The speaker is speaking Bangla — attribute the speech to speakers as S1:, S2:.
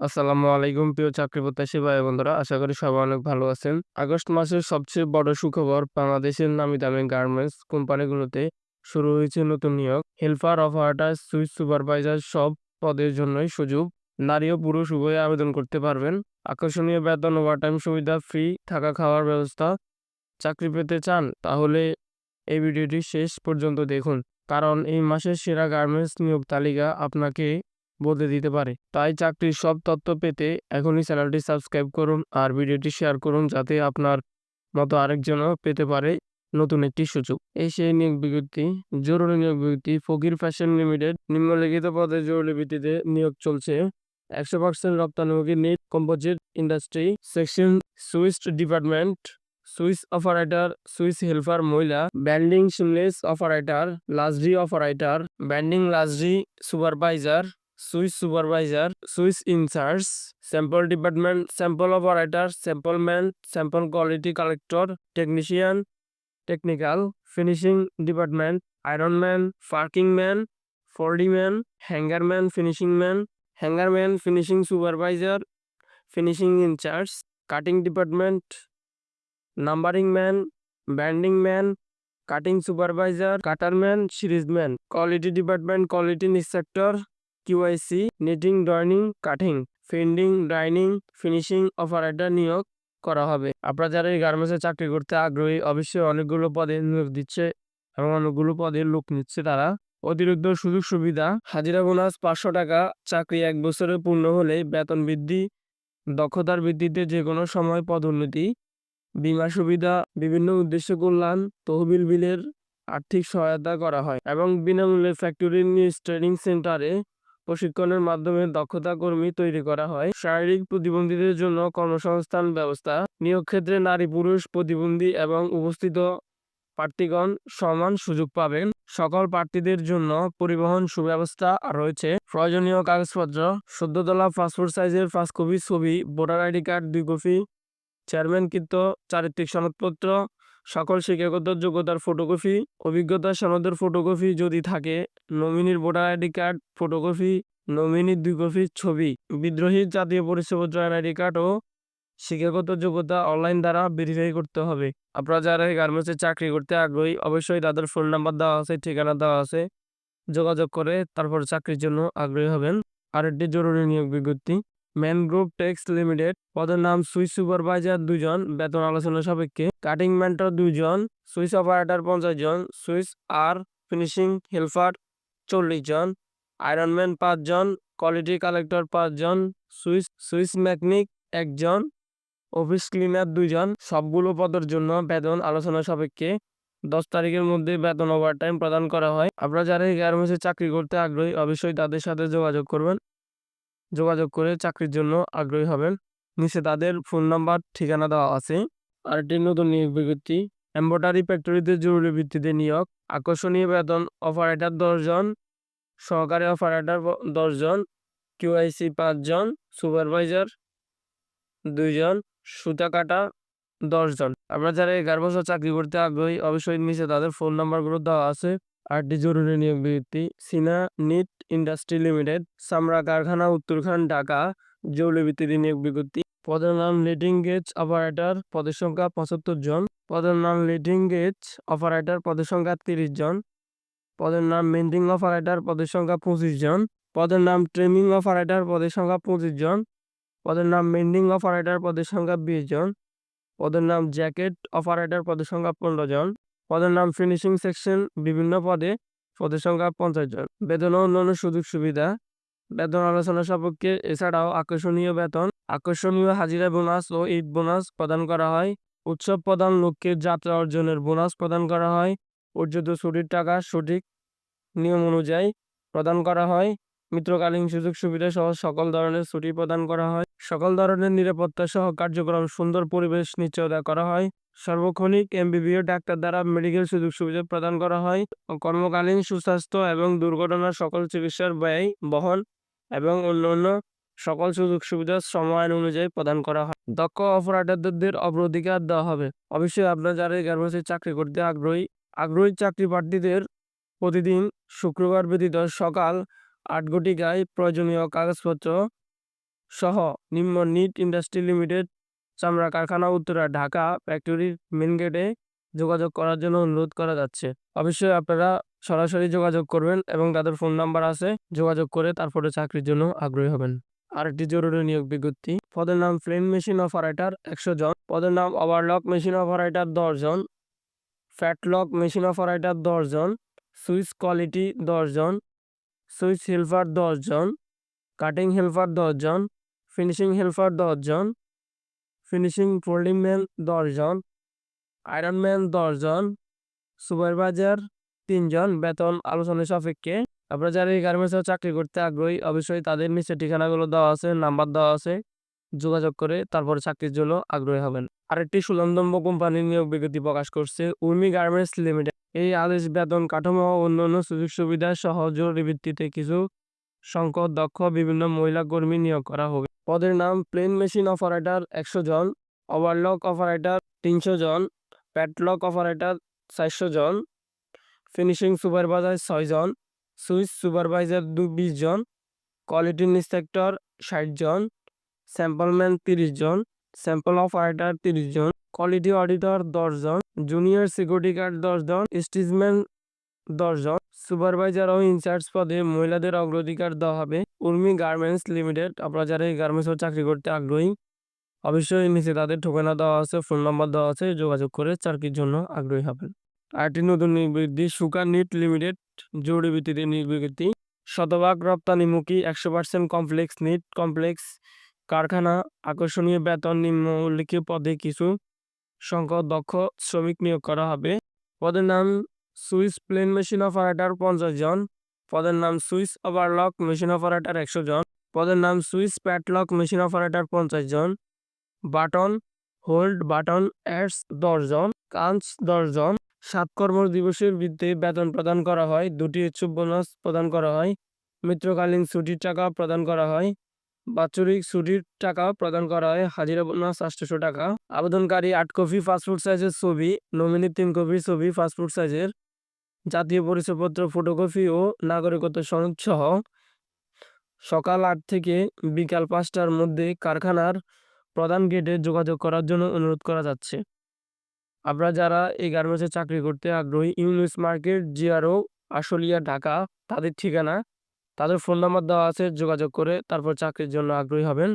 S1: আসসালামু আলাইকুম, প্রিয় চাকরি প্রত্যাশী ভাই বন্ধুরা। আশা করি সবাই অনেক ভালো আছেন। আগস্ট মাসের সবচেয়ে বড় সুখবর বাংলাদেশের নামি দামি গার্মেন্টস কোম্পানিগুলোতে শুরু হয়েছে নতুন নিয়োগ। হেল্পার, অপারেটর, সুইচ সুপারভাইজার সব পদের জন্যই সুযোগ। নারী ও পুরুষ উভয়ে আবেদন করতে পারবেন। আকর্ষণীয় বেতন ওভারটাইম সুবিধা ফ্রি থাকা খাওয়ার ব্যবস্থা। চাকরি পেতে চান, তাহলে এই ভিডিওটি শেষ পর্যন্ত দেখুন। কারণ এই মাসের সেরা গার্মেন্টস নিয়োগ তালিকা আপনাকে বদলে দিতে পারে। তাই চাকরির সব তথ্য পেতে এখনই চ্যানেলটি সাবস্ক্রাইব করুন আর ভিডিওটি শেয়ার করুন যাতে আপনার মতো আরেকজনও পেতে পারে নতুন একটি সুযোগ। এই সেই নিয়োগ বিজ্ঞপ্তি, জরুরি নিয়োগ বিজ্ঞপ্তি, ফকির ফ্যাশন লিমিটেড নিম্নলিখিত পদে জরুরি ভিত্তিতে নিয়োগ চলছে। একশো percent রপ্তানিমুখী NEET composite industry section, Swiss department, Swiss operator, Swiss helper মহিলা banding seamless operator, লাজরি operator banding লাজরি supervisor Swiss supervisor Swiss in charge, sample department, sample operator, sample man, sample quality collector, technician, technical, finishing department, iron man, parking man folding man, hanger man, finishing man, hanger man, finishing supervisor, finishing in charge, cutting department, numbering man, banding man, cutting supervisor কাটারম্যান সিরিজম্যান quality department, quality inspector QIC নেটিং ড্রয়িং কাটিং, ফিন্ডিং, ডাইনিং, ফিনিশিং, অপারেটর নিয়োগ করা হবে। আপনারা যারা এই গার্মেন্টসে চাকরি করতে আগ্রহী, অবশ্যই অনেকগুলো পদে নিয়োগ দিচ্ছে এবং অনেকগুলো পদে লোক নিচ্ছে তারা। অতিরিক্ত সুযোগ সুবিধা, হাজিরা বোনাস পাঁচশো টাকা, চাকরি এক বছরে পূর্ণ হলে বেতন বৃদ্ধি, দক্ষতার ভিত্তিতে যে কোনো সময় পদোন্নতি বীমা সুবিধা, বিভিন্ন উদ্দেশ্য কল্যাণ, তহবিল বিলের আর্থিক সহায়তা করা হয় এবং বিনামূল্যে ফ্যাক্টরি নিউজ ট্রেনিং সেন্টারে প্রশিক্ষণের মাধ্যমে দক্ষতা কর্মী তৈরি করা হয়। শারীরিক প্রতিবন্ধীদের জন্য কর্মসংস্থান ব্যবস্থা, নিয়োগ ক্ষেত্রে নারী পুরুষ প্রতিবন্ধী এবং উপস্থিত প্রার্থীগণ সমান সুযোগ পাবেন। সকল প্রার্থীদের জন্য পরিবহন সুব্যবস্থা রয়েছে। প্রয়োজনীয় কাগজপত্র, সদ্যতলা পাসপোর্ট সাইজের পাঁচ কপি ছবি, ভোটার আইডি কার্ড, দুই কপি চেয়ারম্যান চেয়ারম্যানকৃত চারিত্রিক সনদপত্র সকল শিক্ষাগত যোগ্যতার ফটোকপি অভিজ্ঞতা সনদের ফটোকপি যদি থাকে নমিনির ভোটার আইডি কার্ড ফটোকপি নমিনির দুই কপি ছবি, বিদ্রোহী জাতীয় পরিচয়পত্র আইডি কার্ড ও শিক্ষাগত যোগ্যতা অনলাইন দ্বারা ভেরিফাই করতে হবে। আপনারা যারা এই গার্মেন্টসে চাকরি করতে আগ্রহী, অবশ্যই তাদের ফোন নাম্বার দেওয়া আছে, ঠিকানা দেওয়া আছে। যোগাযোগ করে তারপর চাকরির জন্য আগ্রহী হবেন। আরেকটি জরুরি নিয়োগ বিজ্ঞপ্তি। ম্যানগ্রোভ টেক্স লিমিটেড, পদের নাম সুইস সুপারভাইজার দুজন বেতন আলোচনা সাপেক্ষে। কাটিং মেন্টর দুইজন সুইস অপারেটর পঞ্চাশ জন সুইস আর ফিনিশিং হেল্পার চল্লিশ জন আয়রনম্যান পাঁচজন কোয়ালিটি কালেক্টর পাঁচজন সুইস সুইস মেকানিক একজন অফিস ক্লিনার দুইজন। সবগুলো পদের জন্য বেতন আলোচনা সাপেক্ষে দশ তারিখের মধ্যে বেতন ওভারটাইম প্রদান করা হয়। আপনারা যারা এই গার্মেন্টসে চাকরি করতে আগ্রহী, অবশ্যই তাদের সাথে যোগাযোগ করবেন। যোগাযোগ করে চাকরির জন্য আগ্রহী হবেন। নিচে তাদের ফোন নাম্বার ঠিকানা দেওয়া আছে। আরেকটি নতুন নিয়োগ বিজ্ঞপ্তি এম্বয়ডারি ফ্যাক্টরিতে জরুরি ভিত্তিতে নিয়োগ, আকর্ষণীয় বেতন অপারেটর দশজন, সহকারী অপারেটর দশজন কিউআইসি পাঁচজন সুপারভাইজার দুইজন, সুতা কাটা দশজন। আপনারা যারা এগারো বছর চাকরি করতে আগ্রহী, অবশ্যই নিচে তাদের ফোন নাম্বারগুলো দেওয়া আছে। আটটি জরুরি নিয়োগ বিজ্ঞপ্তি সিনা নিট ইন্ডাস্ট্রি লিমিটেড, সামরা কারখানা উত্তরখান ঢাকা জরুরি ভিত্তিতে নিয়োগ বিজ্ঞপ্তি পদের নাম লিডিং গেজ অপারেটর, পদের সংখ্যা পঁচাত্তর জন। পদের নাম লিডিং গেজ অপারেটর, পদের সংখ্যা তিরিশ জন। পদের নাম মেন্টিং অপারেটর, পদের সংখ্যা পঁচিশ জন। পদের নাম ট্রেনিং অপারেটর, পদের সংখ্যা পঁচিশ জন। পদের নাম মেন্ডিং অপারেটর, পদের সংখ্যা বিশ জন। পদের নাম জ্যাকেট অপারেটর, পদের সংখ্যা পনেরো জন। পদের নাম ফিনিশিং সেকশন বিভিন্ন পদে পদের সংখ্যা পঞ্চাশ জন। বেতন ও অন্যান্য সুযোগ সুবিধা। বেতন আলোচনা সাপেক্ষে এছাড়াও আকর্ষণীয় বেতন। আকর্ষণীয় হাজিরা বোনাস ও ঈদ বোনাস প্রদান করা হয়। উৎসব প্রদান লক্ষ্যে যাত্রা অর্জনের বোনাস প্রদান করা হয়। অর্জিত ছুটির টাকা সঠিক নিয়ম অনুযায়ী প্রদান করা হয়। মিত্রকালীন সুযোগ সুবিধা সহ সকল ধরনের ছুটি প্রদান করা হয়। সকল ধরনের নিরাপত্তা সহ কার্যক্রম সুন্দর পরিবেশ নিশ্চয়তা করা হয়। সার্বক্ষণিক এমবিবিও ডাক্তার দ্বারা মেডিকেল সুযোগ সুবিধা প্রদান করা হয় কর্মকালীন সুস্বাস্থ্য এবং দুর্ঘটনার সকল চিকিৎসার ব্যয় বহন এবং অন্যান্য সকল সুযোগ সুবিধা সময়ায়ন অনুযায়ী প্রদান করা হয়। দক্ষ অপারেটরদের অগ্রাধিকার দেওয়া হবে। অবশ্যই আপনার যারা এই গার্মেন্টসে চাকরি করতে আগ্রহী আগ্রহী চাকরি প্রার্থীদের প্রতিদিন শুক্রবার ব্যতীত সকাল আট ঘটিকায় প্রয়োজনীয় কাগজপত্র সহ নিম্ন নিট ইন্ডাস্ট্রি লিমিটেড চামড়া কারখানা উত্তরা ঢাকা ফ্যাক্টরির মেন গেটে যোগাযোগ করার জন্য অনুরোধ করা যাচ্ছে। অবশ্যই আপনারা সরাসরি যোগাযোগ করবেন এবং তাদের ফোন নাম্বার আছে, যোগাযোগ করে তারপরে চাকরির জন্য আগ্রহী হবেন। আরেকটি জরুরি নিয়োগ বিজ্ঞপ্তি, পদের নাম ফ্লেন মেশিন অপারেটর একশো জন, পদের নাম ওভারলক মেশিন অপারেটর দশ জন ফ্যাটলক মেশিন অপারেটর দশ জন সুইচ কোয়ালিটি দশ জন সুইচ হেল্পার দশ জন কাটিং হেল্পার দশ জন ফিনিশিং হেল্পার দশ জন ফিনিশিং ফোল্ডিং ম্যান দশ জন আয়রন ম্যান দশ জন সুপারভাইজার তিনজন বেতন আলোচনা সাপেক্ষে। আপনারা যারা এই গার্মেন্টসে চাকরি করতে আগ্রহী, অবশ্যই তাদের নিচে ঠিকানাগুলো দেওয়া আছে নাম্বার দেওয়া আছে, যোগাযোগ করে তারপরে চাকরির জন্য আগ্রহী হবেন। আরেকটি সুলন্দম্ব কোম্পানির নিয়োগ বিজ্ঞপ্তি প্রকাশ করছে উর্মি গার্মেন্টস লিমিটেড এই আদেশ, বেতন, কাঠামো ও অন্যান্য সুযোগ সুবিধা সহ জরুরি ভিত্তিতে কিছু সংখ্যক দক্ষ বিভিন্ন মহিলা কর্মী নিয়োগ করা হবে। পদের নাম প্লেন মেশিন অপারেটর একশো জন, ওভারলক অপারেটর তিনশো জন প্যাটলক অপারেটর চারশো জন, ফিনিশিং সুপারভাইজার ছয় জন, সুইচ সুপারভাইজার দু বিশ জন, কোয়ালিটি ইন্সপেক্টর ষাট জন, স্যাম্পলম্যান তিরিশ জন, স্যাম্পল অপারেটর তিরিশ জন, কোয়ালিটি অডিটর দশ জন, জুনিয়র সিকিউরিটি গার্ড দশ জন স্টিজম্যান দশ জন সুপারভাইজার ও ইনচার্জ পদে মহিলাদের অগ্রাধিকার দেওয়া হবে। উর্মি গার্মেন্টস লিমিটেড, আপনারা যারা এই গার্মেন্টসে চাকরি করতে আগ্রহী, অবশ্যই নিচে তাদের ঠিকানা দেওয়া আছে, ফোন নম্বর দেওয়া আছে, যোগাযোগ করে চাকরির জন্য আগ্রহী হবেন। আরেকটি নতুন নিবৃত্তি, সুকার নিট লিমিটেড, জরুরি ভিত্তিতে নিবৃত্তি। শতভাগ রপ্তানিমুখী একশো পার্সেন্ট কমপ্লেক্স নিট কমপ্লেক্স, কারখানা, আকর্ষণীয় বেতন নিম্ন পদে কিছু সংখ্যক দক্ষ শ্রমিক নিয়োগ করা হবে। পদের নাম সুইস প্লেন মেশিন অপারেটর পঞ্চাশ জন। পদের নাম সুইস ওভারলক মেশিন অপারেটর একশো জন। পদের নাম সুইস প্যাটলক মেশিন অপারেটর পঞ্চাশ জন। বাটন হোল্ড বাটন অ্যাডস দশ জন। কাঞ্চ দশ জন। সাত কর্ম দিবসের ভিত্তিতে বেতন প্রদান করা হয়। দুটি উৎসব বোনাস প্রদান করা হয়। মিত্রকালীন ছুটির টাকা প্রদান করা হয়। বাৎসরিক ছুটির টাকা প্রদান করা হয়। হাজিরা বোনাস আটশোশো টাকা। আবেদনকারী আট কপি পাসপোর্ট সাইজের ছবি, নমিনি তিন কপি ছবি, পাসপোর্ট সাইজের জাতীয় পরিচয়পত্র, ফটোকপি ও নাগরিকত্ব সনদ সহ সকাল আট থেকে বিকাল পাঁচটার মধ্যে কারখানার প্রধান গেটে যোগাযোগ করার জন্য অনুরোধ করা যাচ্ছে। আপনারা যারা এই গার্মেন্টসে চাকরি করতে আগ্রহী, ইউনিস মার্কেট জিআরও আশুলিয়া, ঢাকা, তাদের ঠিকানা তাদের ফোন নাম্বার দেওয়া আছে যোগাযোগ করে তারপর চাকরির জন্য আগ্রহী হবেন।